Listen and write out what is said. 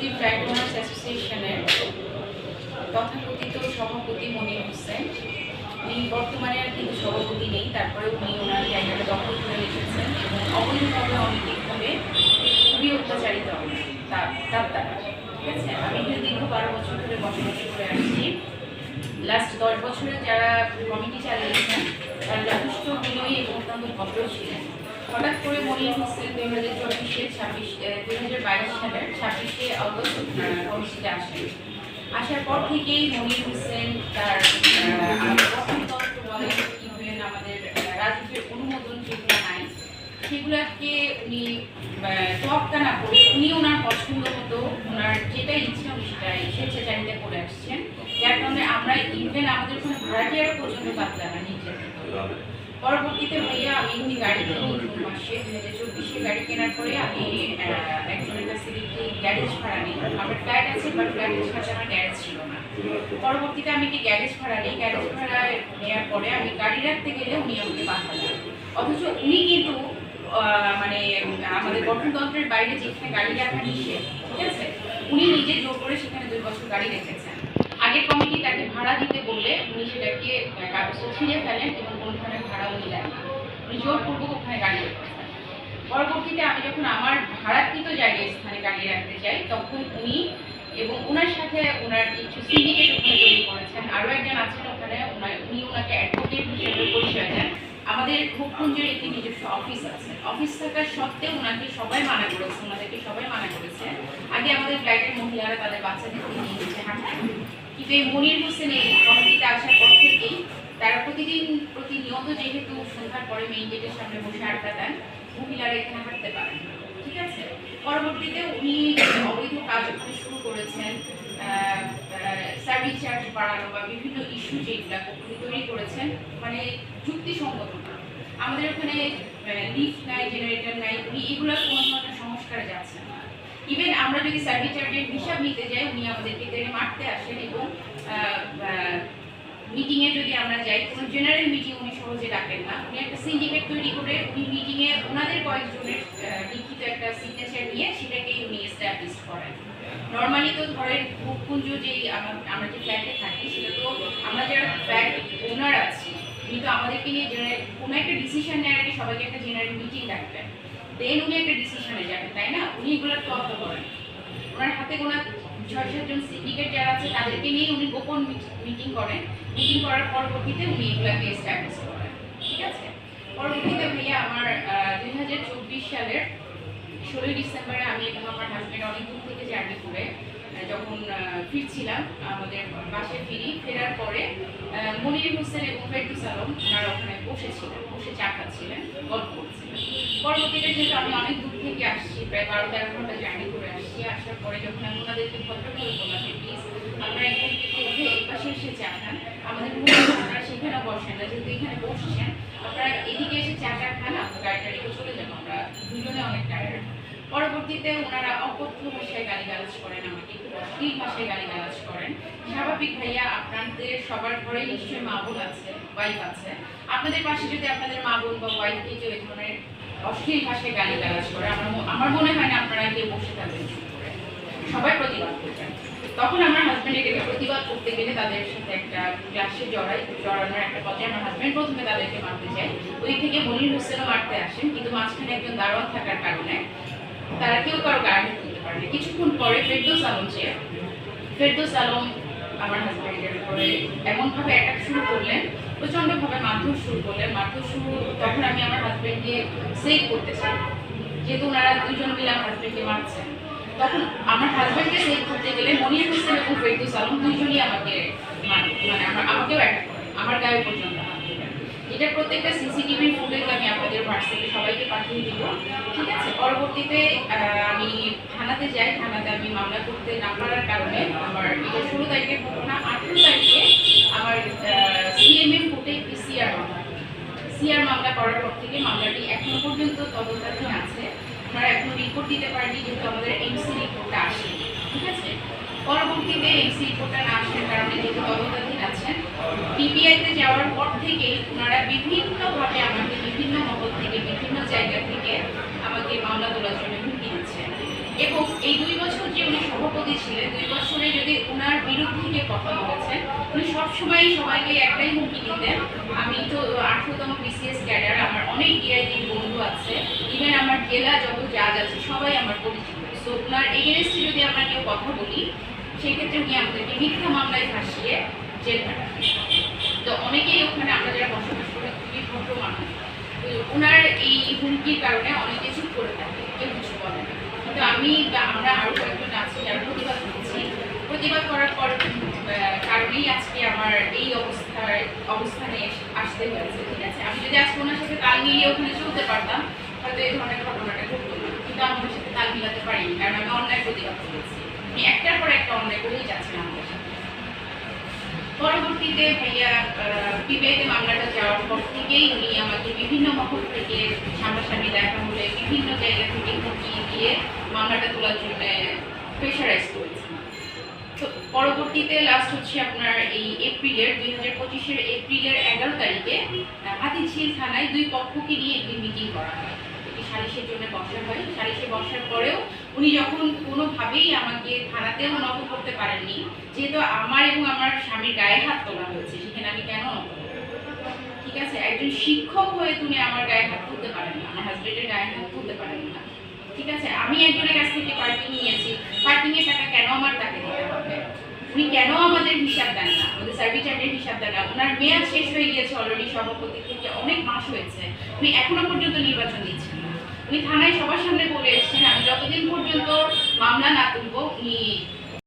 Saudi owners অ্যাসোসিয়েশনের তথাকথিত সভাপতি মনির হোসেন, উনি বর্তমানে আর কিন্তু সভাপতি নেই তারপরে উনি ওনার জায়গাটা দখল করে রেখেছেন এবং অবৈধভাবে অনৈতিকভাবে খুবই অত্যাচারিত তার তার দ্বারা ঠিক আছে? আমি এখানে দীর্ঘ বারো বছর ধরে বসবাস করে আসছি। লাস্ট দশ বছরে যারা কমিটি চালিয়েছেন, তারা যথেষ্ট বিনয়ী এবং অত্যন্ত ভদ্র ছিলেন। হঠাৎ করে মনির হোসেন দুই হাজার চব্বিশে ছাব্বিশ দুই হাজার বাইশ সালের ছাব্বিশে অগস্ট কমিটিতে আসেন। আসার পর থেকেই মনির হোসেন তার গঠনতন্ত্র বলেন ইভেন আমাদের রাজকীয় অনুমোদন যেগুলো নাই সেগুলোকে উনি তোয়াক্কা না করে উনি ওনার পছন্দ মতো ওনার যেটা ইচ্ছা উনি সেটাই স্বেচ্ছাচারিতা করে আসছেন। যার কারণে আমরা ইভেন আমাদের কোনো ভাড়াটিয়ারও পর্যন্ত বাদলা না নিজের। পরবর্তীতে ভাইয়া, আমি একটি গাড়ি মাসে দু হাজার চব্বিশে গাড়ি কেনার পরে আমি একজনের কাছ থেকে একটি গ্যারেজ ভাড়া নিই। আমার ফ্ল্যাট আছে বাট ফ্ল্যাটের সাথে আমার গ্যারেজ ছিল না। পরবর্তীতে আমি একটি গ্যারেজ ভাড়া নিই? গ্যারেজ ভাড়া নেওয়ার পরে আমি গাড়ি রাখতে গেলে উনি আমাকে বাধা দেন অথচ উনি কিন্তু মানে আমাদের গঠনতন্ত্রের বাইরে যেখানে গাড়ি রাখা নিষেধ, ঠিক আছে? উনি নিজে জোর করে সেখানে দুই বছর গাড়ি রেখেছেন। আগের কমিটি তাকে ভাড়া দিতে বললে উনি সেটাকে কাগজে ছিঁড়ে ফেলেন এবং কোনো ধরনের ভাড়া উনি দেন উনি জোরপূর্বক ওখানে গাড়ি পরবর্তীতে আমি যখন আমার ভাড়াকৃত জায়গায় স্থানে গাড়ি রাখতে চাই, তখন উনি এবং ওনার সাথে ওনার কিছু সিন্ডিকেট ওখানে তৈরি করেছেন। আরও একজন আছেন ওখানে উনি ওনাকে অ্যাডভোকেট হিসেবে পরিচয় দেন। আমাদের ভোগপুঞ্জের একটি নিজস্ব অফিস আছে। অফিস থাকার সত্ত্বেও ওনাকে সবাই মানা করেছে, ওনাদেরকে সবাই মানা করেছে। আগে আমাদের ফ্ল্যাটের মহিলারা তাদের বাচ্চাদের নিয়ে হাঁটতে। কিন্তু এই মনির হোসেন এই কমিটিতে আসার পর থেকেই তারা প্রতিদিন প্রতিনিয়ত যেহেতু সন্ধ্যার পরে মেইন গেটের সামনে বসে আড্ডা দেন, মহিলারা এখানে হাঁটতে পারেন ঠিক আছে? পরবর্তীতে উনি অবৈধ কাজ শুরু করেছেন সার্ভিস চার্জ বাড়ানো বা বিভিন্ন ইস্যু যেগুলা উনি তৈরি করেছেন মানে যুক্তিসঙ্গত না। আমাদের ওখানে লিফট নাই জেনারেটর নাই, উনি এগুলো কোনো ধরনের সংস্কারে যাচ্ছেন না। ইভেন আমরা যদি সার্ভিস চার্জের হিসাব নিতে যাই, উনি আমাদেরকে টেনে মারতে আসেন এবং মিটিংয়ে যদি আমরা যাই, কোনো জেনারেল মিটিং উনি সহজে ডাকেন না। উনি একটা সিন্ডিকেট তৈরি করে, উনি মিটিংয়ে ওনাদের কয়েকজনের লিখিত একটা সিগনেচার নিয়ে সেটাকেই উনি এস্টাবলিশ করেন। নর্মালি তো ধরেন ভূপুঞ্জ যেই আমরা যে ফ্ল্যাটে থাকি, সেটা তো আমরা যারা ফ্ল্যাট ওনার আছি, উনি তো আমাদেরকে নিয়ে জেনারেল কোনো একটা ডিসিশন নেওয়ার আগে সবাইকে একটা জেনারেল মিটিং ডাকবেন। দেন উনি একটা ডিসিশনে যাবেন, তাই না? উনি এগুলোর তদন্ত করেন। ওনার হাতে গোনা ছয় সাতজন সিন্ডিকেট যারা আছে, তাদেরকে নিয়ে উনি গোপন মিটিং করেন। মিটিং করার পরবর্তীতে উনি এগুলাকে এস্টাবলিশ করেন। ঠিক আছে? পরবর্তীতে ভাইয়া আমার দুই হাজার চব্বিশ সালের ষোলোই ডিসেম্বরে আমি এবং আমার হাজব্যান্ড অনেক দূর থেকে জার্নি করে যখন ফিরছিলাম, আমাদের বাসে ফিরি, ফেরার পরে মনির হোসেন এবং ফেরদুস আলম, ওনারা ওখানে বসেছিলেন, বসে চা খাচ্ছিলেন, গল্প করছিলেন। পরবর্তীতে যেহেতু আমি অনেক দূর থেকে আসছি, প্রায় বারো তেরো ঘণ্টা জার্নি করে আসছি, আসার পরে যখন আমি ওনাদেরকে ভদ্রভাবে বললাম যে, প্লিজ আপনারা এখান থেকে উঠে এই পাশে এসে চা খান। আমাদের আপনারা সেখানে বসেন, না, যেহেতু এখানে বসছেন, আপনারা এদিকে এসে চা টা খান আপনার গাড়িটা রেখে চলে যাব, আমরা দুজনে অনেক টায়ার্ড পরবর্তীতে ওনারা অকথ্য ভাষায় গালিগালাজ করেন, আমাকে অশ্লীল ভাষায় গালিগালাজ করেন। স্বাভাবিক ভাইয়া, আপনাদের সবার ঘরে নিশ্চয়ই মা বোন আছে ওয়াইফ আছে। আপনাদের পাশে যদি আপনাদের মা বোন বা ওয়াইফকে কেউ এই ধরনের অশ্লীল ভাষায় গালিগালাজ করে, আমার মনে হয় না আপনারা কেউ বসে থাকবেন সবাই প্রতিবাদ করবেন তখন আমার হাজব্যান্ড এটাকে প্রতিবাদ করতে গেলে তাদের সাথে একটা ক্লাসে জড়াই জড়ানোর একটা পর্যায়ে আমার হাজব্যান্ড প্রথমে তাদেরকে মারতে যায়। ওই থেকে মনির হোসেনও মারতে আসেন, কিন্তু মাঝখানে একজন দারোয়ান থাকার কারণে। তারা কেউ কারও গায়ে তুলতে পারেনি কিছুক্ষণ পরে ফেরদৌস আলম যে ফেরদৌস আলম আমার হাজব্যান্ডের উপরে এমনভাবে অ্যাটাক শুরু করলেন, প্রচণ্ডভাবে মারধর শুরু করলেন। মারধর শুরু তখন আমি আমার হাজব্যান্ডকে সেভ করতে চাই। যেহেতু ওনারা দুজন মিলে আমার হাজব্যান্ডকে মারছেন। তখন আমার হাজব্যান্ডকে সেভ করতে গেলে মনির হোসেন এবং ফেরদৌস আলম দুইজনই আমাকে মানে আমাকেও অ্যাটাক করেন আমার গায়ে পর্যন্ত। হাত। এটা প্রত্যেকটা সিসিটিভি ফুটেজ আমি আপনাদের হোয়াটসঅ্যাপে সবাইকে পাঠিয়ে দিব, ঠিক আছে? পরবর্তীতে আমি থানাতে যাই, থানাতে আমি মামলা করতে না পারার কারণে আমার এটা ষোলো তারিখের ঘটনা, আঠেরো তারিখে আমার সিএমএম কোর্টে পিসিআর মামলা। সিআর মামলা করার পর থেকে মামলাটি এখনও পর্যন্ত তদন্তাধীন আছে। আমরা এখনও রিপোর্ট দিতে পারিনি, যেহেতু আমাদের এমসি রিপোর্টটা আসেনি, ঠিক আছে? পরবর্তীতে এমসি রিপোর্টটা না আসার কারণে যেহেতু তদন্তাধীন আছেন। পিপিআইতে যাওয়ার পর থেকে ওনারা বিভিন্নভাবে আমাকে বিভিন্ন মহল থেকে, বিভিন্ন জায়গা থেকে আমাকে মামলা তোলার জন্য হুমকি দিচ্ছেন এবং এই দুই বছর যে উনি সভাপতি ছিলেন, দুই বছরে যদি ওনার বিরুদ্ধে যে কথা বলেছেন, উনি সবসময় সবাইকে একটাই হুমকি দিতেন, আমি তো আঠারোতম বিসিএস ক্যাডার, আমার অনেক ডিআইডি বন্ধু আছে ইভেন আমার জেলা যত জাজ আছে, সবাই আমার পরিচিত। সো ওনার এগেনস্টে যদি আমরা কেউ কথা বলি সেক্ষেত্রে উনি আমাদেরকে মিথ্যা মামলায় ফাঁসিয়ে জেল পাঠান তো অনেকেই ওখানে আমরা যারা বসবাস করি, খুবই ভদ্র মানুষ। ওনার এই হুমকির কারণে অনেকে চুপ করে থাকে, কেউ কিছু বলে না। কিন্তু আমি আমরা আরও কয়েকজন আছি যারা প্রতিবাদ করছি, প্রতিবাদ করার পর কারণেই আজকে আমার এই অবস্থার অবস্থানে আসতে হয়েছে, ঠিক আছে? আমি যদি আজকে ওনার সাথে তাল মিলিয়ে ওখানে চলতে পারতাম, হয়তো এই ধরনের ঘটনাটা ঘটতো না কিন্তু আমি ওনার সাথে তাল মিলাতে পারিনি কারণ আমি অন্যায় প্রতিবাদ করেছি আমি একটার পর একটা অন্যায় করেই যাচ্ছিলাম আমাদের পরবর্তীতে ভাইয়া বিবেকে মামলাটা যাওয়ার পর থেকেই উনি আমাকে বিভিন্ন মহল থেকে সামনাসামনি দেখা হলে বিভিন্ন জায়গা থেকে হুমকি দিয়ে মামলাটা তোলার জন্য প্রেশারাইজ করেছেন। পরবর্তীতে লাস্ট হচ্ছে আপনার এই এপ্রিলের, দুই হাজার পঁচিশের এপ্রিলের এগারো তারিখে হাতিঝিল থানায় দুই পক্ষকে নিয়ে একটি মিটিং করা হয়। একটি সালিশের জন্য বসা হয়। সালিশে বসার পরেও উনি যখন কোনোভাবেই আমাকে থানাতেও নত করতে পারেননি, যেহেতু আমার এবং আমার স্বামীর গায়ে হাত তোলা হয়েছে, সেখানে আমি কেন ঠিক আছে? একজন শিক্ষক হয়ে তুমি আমার গায়ে হাত তুলতে পারেন না, আমার হাজবেন্ডের গায়ে হাত তুলতে পারেন না। ঠিক আছে? আমি একজনের কাছ থেকে পার্কিং নিয়েছি পার্কিং এর টাকা কেন আমার তাকে দিতে হবে? উনি কেন আমাদের হিসাব দেন না? আমাদের সার্ভিস চার্জের হিসাব দেন না? ওনার মেয়াদ শেষ হয়ে গিয়েছে অলরেডি সভাপতি থেকে অনেক মাস হয়েছে। উনি এখনও পর্যন্ত নির্বাচন দিচ্ছেন উনি থানায় সবার সামনে বলে এসেছেন আমি যতদিন পর্যন্ত মামলা না করব উনি